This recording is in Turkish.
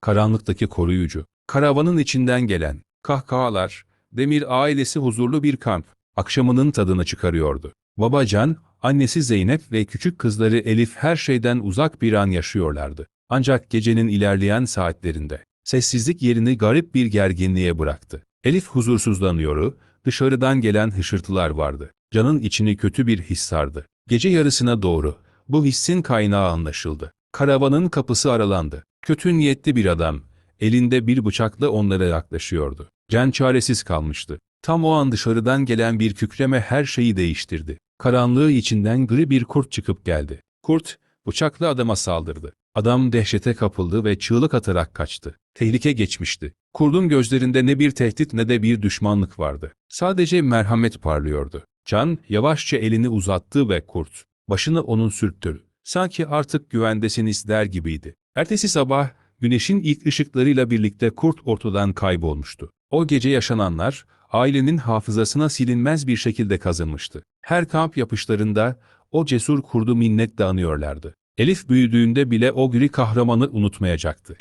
karanlıktaki koruyucu. Karavanın içinden gelen kahkahalar, Demir ailesi huzurlu bir kamp akşamının tadını çıkarıyordu. Babacan, annesi Zeynep ve küçük kızları Elif her şeyden uzak bir an yaşıyorlardı. Ancak gecenin ilerleyen saatlerinde sessizlik yerini garip bir gerginliğe bıraktı. Elif huzursuzlanıyor, dışarıdan gelen hışırtılar vardı. Canın içini kötü bir his sardı. Gece yarısına doğru bu hissin kaynağı anlaşıldı. Karavanın kapısı aralandı. Kötü niyetli bir adam, elinde bir bıçakla onlara yaklaşıyordu. Can çaresiz kalmıştı. Tam o an dışarıdan gelen bir kükreme her şeyi değiştirdi. Karanlığı içinden gri bir kurt çıkıp geldi. Kurt, bıçakla adama saldırdı. Adam dehşete kapıldı ve çığlık atarak kaçtı. Tehlike geçmişti. Kurdun gözlerinde ne bir tehdit ne de bir düşmanlık vardı. Sadece merhamet parlıyordu. Can yavaşça elini uzattı ve kurt, başını onun sürttü. Sanki artık güvendesiniz der gibiydi. Ertesi sabah, güneşin ilk ışıklarıyla birlikte kurt ortadan kaybolmuştu. O gece yaşananlar, ailenin hafızasına silinmez bir şekilde kazınmıştı. Her kamp yapışlarında o cesur kurdu minnetle anıyorlardı. Elif büyüdüğünde bile o gri kahramanı unutmayacaktı.